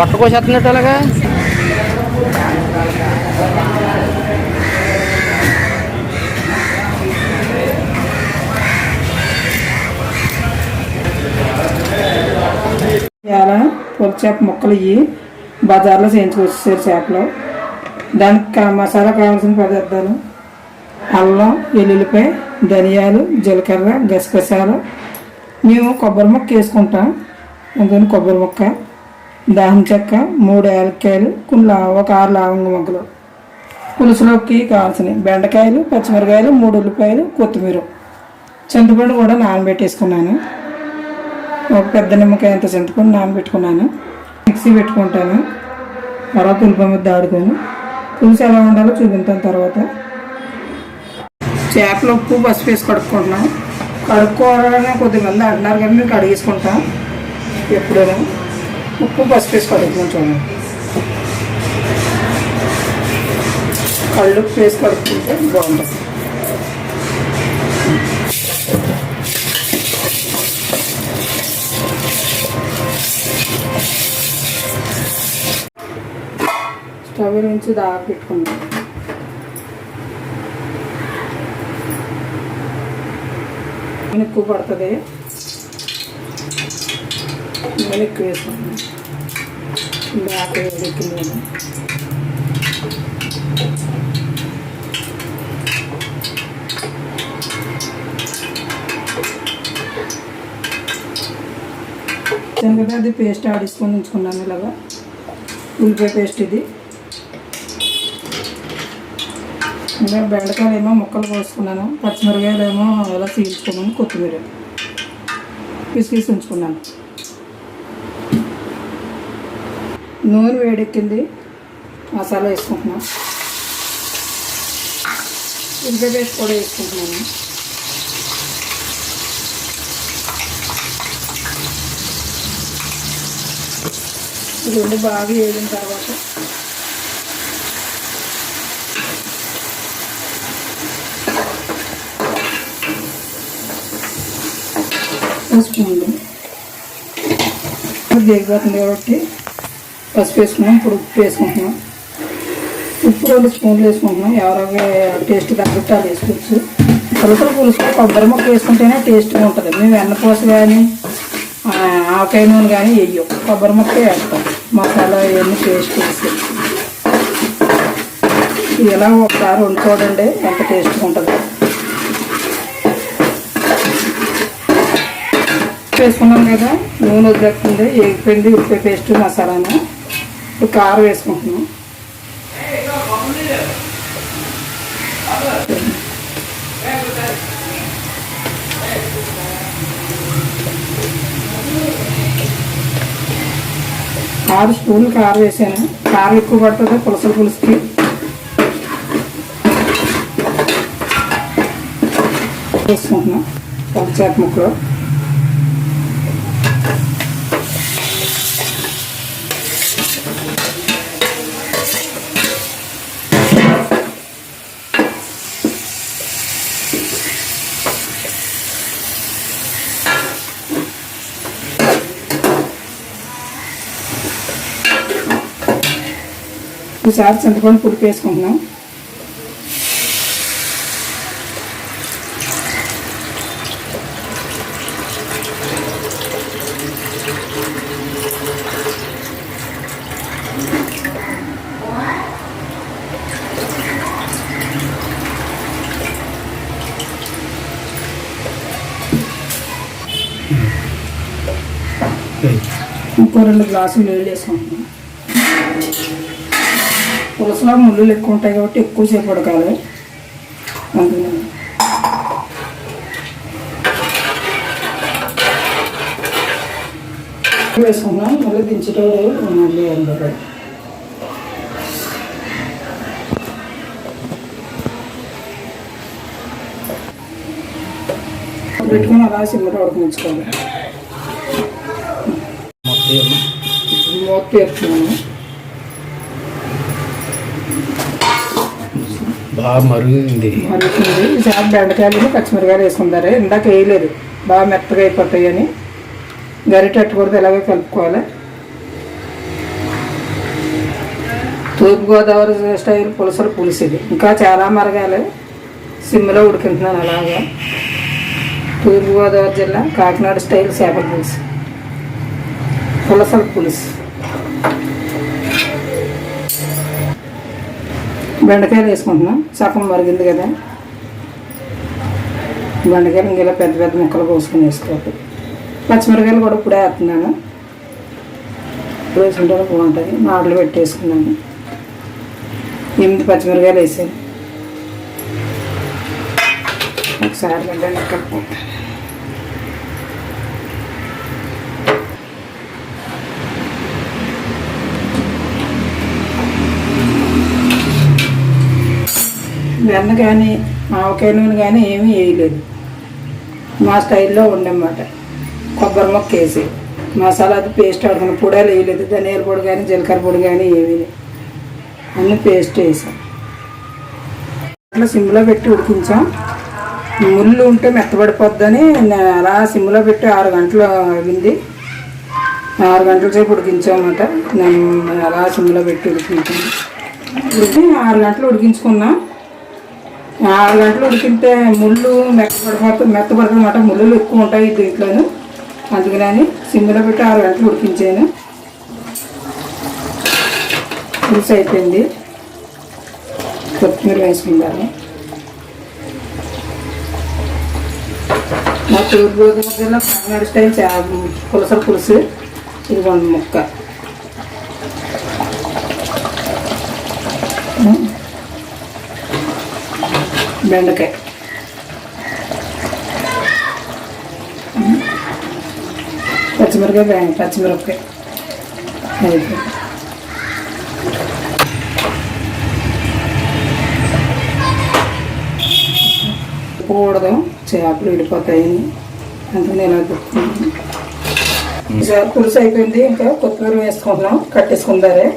పొట్ట కోసేస్తున్నట్టు అలాగా? ఇవాళ పొడి చేప ముక్కలు ఇవి బజార్లో చేయించుకొచ్చేసారు చేపలు. దానికి మసాలా కావాల్సిన పదార్థాలు అల్లం వెల్లుల్లిపాయ ధనియాలు జీలకర్ర గసగసాలు. మేము కొబ్బరి ముక్క వేసుకుంటాం. అందుకని కొబ్బరి ముక్క. దాని చెక్క మూడు ఏలక్కాయలు కొన్ని లా- ఒక ఆరు లవంగ మొగ్గలు. పులుసులోకి కావాల్సినవి. బెండకాయలు పచ్చిమిరకాయలు మూడు ఉల్లిపాయలు కొత్తిమీర. చింతపండు కూడా నానబెట్టేసుకున్నాను. ఒక పెద్ద నిమ్మకాయ అంత చింతపండు నానబెట్టుకున్నాను. మిక్సీ పెట్టుకుంటాను. తర్వాత ఉల్లిపాయ మీద ఆడుకొని పులుసు ఎలా ఉండాలో చూపించాను తర్వాత. చేపల ఉప్పు పసుపు వేసి కడుక్కుంటున్నాం కడుక్కోవాలని కొద్దిమంది అంటున్నారు కానీ మేము కడిగేసుకుంటాం. ఎప్పుడైనా. ఉప్పు పసుపు వేసుకోవాలి కొంచెం. చూడండి కళ్ళు వేసి కడుక్కుంటే బాగుంటుంది. స్టవ్ నుంచి దాకా పెట్టుకుందాం. ఎక్కువ పడుతుంది. నూనె ఎక్కువ వేసుకుంటాం బ్యాక్ వేడెక్కింది కదా అది పేస్ట్ ఆడిసుకొని ఉంచుకున్నాను ఇలాగా. ఉల్లిపాయ పేస్ట్ ఇది. ఇంకా బెండకాయలు ఏమో ముక్కలు కోసుకున్నాను. పచ్చిమిరకాయలు ఏమో అలా చీల్చుకున్నాను కొత్తిమీర. పిసికిసి ఉంచుకున్నాను. నూనె వేడెక్కింది మసాలా వేసుకుంటున్నాం. ఉల్లిపాయ పేస్ట్ కూడా వేసుకుంటున్నాను. ఇది రెండు బాగా వేగిన తర్వాత పసుపు దిగిపోతుంది కాబట్టి పసుపు వేసుకున్నాం ఇప్పుడు ఉప్పు వేసుకుంటున్నాం. ఉప్పు రెండు స్పూన్లు వేసుకుంటున్నాం. ఎవరైనా టేస్ట్ తగ్గట్టు అది వేసుకోవచ్చు. పులుసులు పులుసు కొబ్బరి ముక్క వేసుకుంటేనే టేస్ట్గా ఉంటుంది మేము వెన్నపూస కానీ ఆకాయ ఆవకాయ నూనె కానీ వేయం కొబ్బరి ముక్క వేస్తాం. మసాలా ఇవన్నీ పేస్ట్ వేసి ఇలా ఒకసారి వండుకోవడండి ఎంత టేస్ట్గా ఉంటుంది వేసుకున్నాం కదా నూనె వదిలేస్తుంది ఎగిపోయింది ఉప్పు పేస్ట్ మసాలాను. ఇప్పుడు కారం వేసుకుంటున్నాం. ఆరు స్పూన్లు కారం వేసాను. కారం ఎక్కువ పడుతుంది? పులసలు పులుసుకి. వేసుకుంటున్నాం. ఒక చేప ముక్కలు. ఈసారి చింతపండు పుడికి వేసుకుంటున్నాం. ఇంకో రెండు గ్లాసులు నీళ్ళు వేసుకుంటున్నాం. పులుసులో ముళ్ళు ఎక్కువ ఉంటాయి కాబట్టి ఎక్కువసేపు ఉడకాలి వేసుకున్నాం మళ్ళీ దించేటప్పుడు మళ్ళీ అందరూ పెట్టుకుని అలా సిమ్మట ఉడకనించుకోవాలి మూత తీస్తున్నాను. బాగా మరుగుంది. మరుగుతుంది ఈసారి బెండకాయలు పచ్చిమిరకాయలు వేసుకుంటారు. ఇందాక వేయలేదు. బాగా మెత్తగా అయిపోతాయి అని. గరిటె అట్టకూడదు ఇలాగే కలుపుకోవాలి. తూర్పుగోదావరి స్టైల్ పులసల పులుసు ఇది. ఇంకా చాలా మరగాలి సిమ్లో ఉడికింటున్నాను అలాగా. తూర్పుగోదావరి జిల్లా కాకినాడ స్టైల్ చేపల పులుసు. పులసల పులుసు. బెండకాయలు వేసుకుంటున్నాం సగం మరిగింది కదా. బెండకాయలు ఇంకెలా పెద్ద పెద్ద ముక్కలు కోసుకొని వేసుకోవాలి. పచ్చిమిరకాయలు కూడా ఇప్పుడే వేస్తున్నాను. ఇప్పుడు వేసుకుంటే బాగుంటుంది. నాట్లు పెట్టేసుకున్నాను. ఎనిమిది పచ్చిమిరకాయలు వేసాను. ఒకసారి వెళ్ళండి కట్టుకుంటాను వెన్న కానీ ఆవకాయ నూనె కానీ ఏమీ వేయలేదు. మా స్టైల్లో ఉండమాట కొబ్బరి మొక్క వేసి. మసాలా అది పేస్ట్ ఆడుకున్న పొడాలు వేయలేదు. ధనియాల పొడి కానీ జీలకర్ర పొడి కానీ ఏమీ అన్నీ పేస్ట్ వేసాం. అట్లా సిమ్లో పెట్టి ఉడికించాం. ముళ్ళు ఉంటే మెత్తబడిపోద్దని నేను అలా సిమ్లో పెట్టి ఆరు గంటలు అయింది ఆరు గంటల సేపు ఉడికించామన్నమాట. నేను అలా సిమ్లో పెట్టి ఉడికించాను. ఉడికి ఆరు గంటలు ఉడికించుకున్నాను ఆరు గంటలు ఉడికితే ముళ్ళు మెత్తపడిపోతుంది మెత్తపడుతుంది అన్నమాట. ముళ్ళు ఎక్కువ ఉంటాయి దీంట్లోను అందుకని సిమ్లో పెట్టి ఆరు గంటలు ఉడికించాను. పులుసు అయిపోయింది. కొత్తిమీర వేసుకుందాము. మా తూర్పుగోదావరి జిల్లా కాకినాడ స్టైల్ చా పులస పులుసు. ఇదిగోండి ముక్క. బెండకాయ. పచ్చిమిరపకాయ బెండ పచ్చిమిరపకాయ. అయిపోయింది కూడదు చేపలు విడిపోతాయి. అందుకని ఇలా పెట్టుకుంటాం పులుసు అయిపోయింది. ఇంకా కొత్తిమీర వేసుకుంటున్నాం. కట్టేసుకుంటారే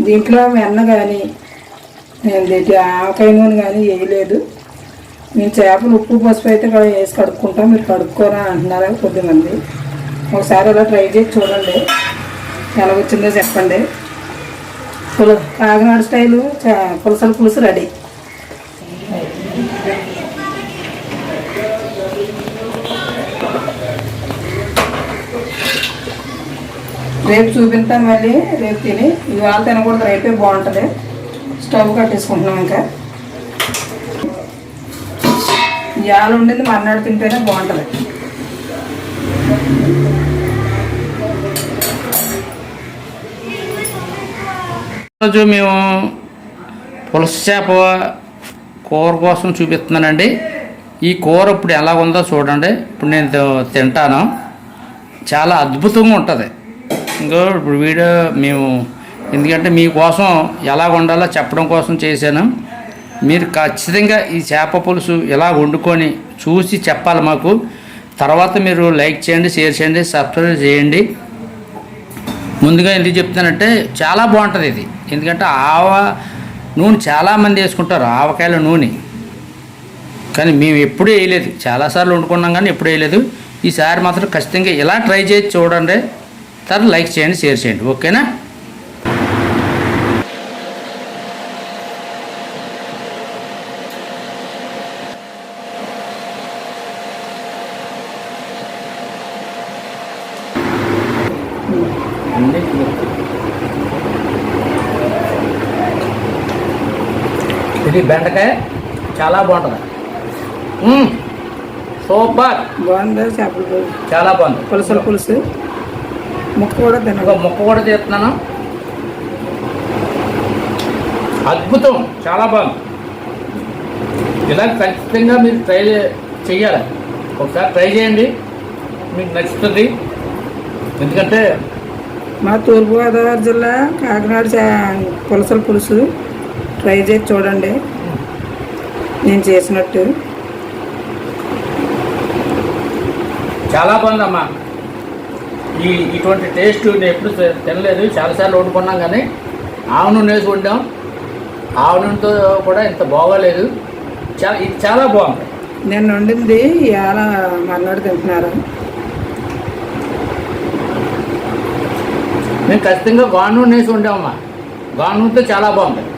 దీంట్లో వెన్న కానీ ఏంటి ఆవకాయ నూనె కానీ వేయలేదు. మేము చేపలు ఉప్పు పసుపు అయితే కూడా వేసి కడుక్కుంటాం. మీరు కడుక్కోరా అంటున్నారు కొద్దిమంది ఒకసారి ఇలా ట్రై చేసి చూడండి. ఎలా వచ్చిందో చెప్పండి. పుల కాకినాడ స్టైలు చా- పులుసు రెడీ. రేపు చూపిస్తాం మళ్ళీ. రేపు తిని. ఇవాళ తినకూడదు రేపే బాగుంటుంది. స్టవ్ కట్టేసుకుంటున్నాం ఇంకా. ఇవాళ ఉండింది మర్నాడు తింటేనే బాగుంటుంది. రోజు మేము పులస చేప కూర కోసం చూపిస్తున్నానండి. ఈ కూర ఇప్పుడు ఎలా ఉందో చూడండి. ఇప్పుడు నేను తింటాను. చాలా అద్భుతంగా ఉంటుంది. ఇంకో ఇప్పుడు వీడియో మేము ఎందుకంటే మీకోసం ఎలా వండాలో చెప్పడం కోసం చేశాను. మీరు ఖచ్చితంగా ఈ చేప పులుసు ఎలా వండుకొని చూసి చెప్పాలి మాకు. తర్వాత మీరు లైక్ చేయండి షేర్ చేయండి సబ్స్క్రైబ్ చేయండి. ముందుగా ఎందుకు చెప్తానంటే చాలా బాగుంటుంది ఇది. ఎందుకంటే ఆవ నూనె చాలామంది వేసుకుంటారు ఆవకాయల నూనె. కానీ మేము ఎప్పుడూ వేయలేదు. చాలాసార్లు వండుకున్నాం కానీ ఎప్పుడూ వేయలేదు. ఈసారి మాత్రం ఖచ్చితంగా ఇలా ట్రై చేసి చూడండి. తర్వాత లైక్ చేయండి షేర్ చేయండి. ఓకేనా? ఇది బెండకాయ. చాలా బాగుంటుంది. సూపర్. బాగుందా? చేపల పులుసు. చాలా బాగుంది. పులసల పులుసు. ముక్క కూడా తినగా ముక్క కూడా చేస్తున్నాను. అద్భుతం. చాలా బాగుంది. ఇలా ఖచ్చితంగా మీరు ట్రై చెయ్యాలి. ఒకసారి ట్రై చేయండి. మీకు నచ్చుతుంది. ఎందుకంటే మా తూర్పుగోదావరి జిల్లా కాకినాడ పులసల పులుసు. ట్రై చేసి చూడండి. నేను చేసినట్టు. చాలా బాగుందమ్మా. ఈ ఇటువంటి టేస్ట్ నేను ఎప్పుడు తినలేదు. చాలాసార్లు వండుకున్నాం కానీ ఆవు నూనె వేసి వండాం. ఆవు నూనెతో కూడా ఇంత బాగోలేదు. చాలా ఇది చాలా బాగుంది. నేను వండింది ఇవాళ మర్నాడు తింటున్నారు. మేము ఖచ్చితంగా గాను వేసి వండామమ్మా. గానుగుతో చాలా బాగుంటుంది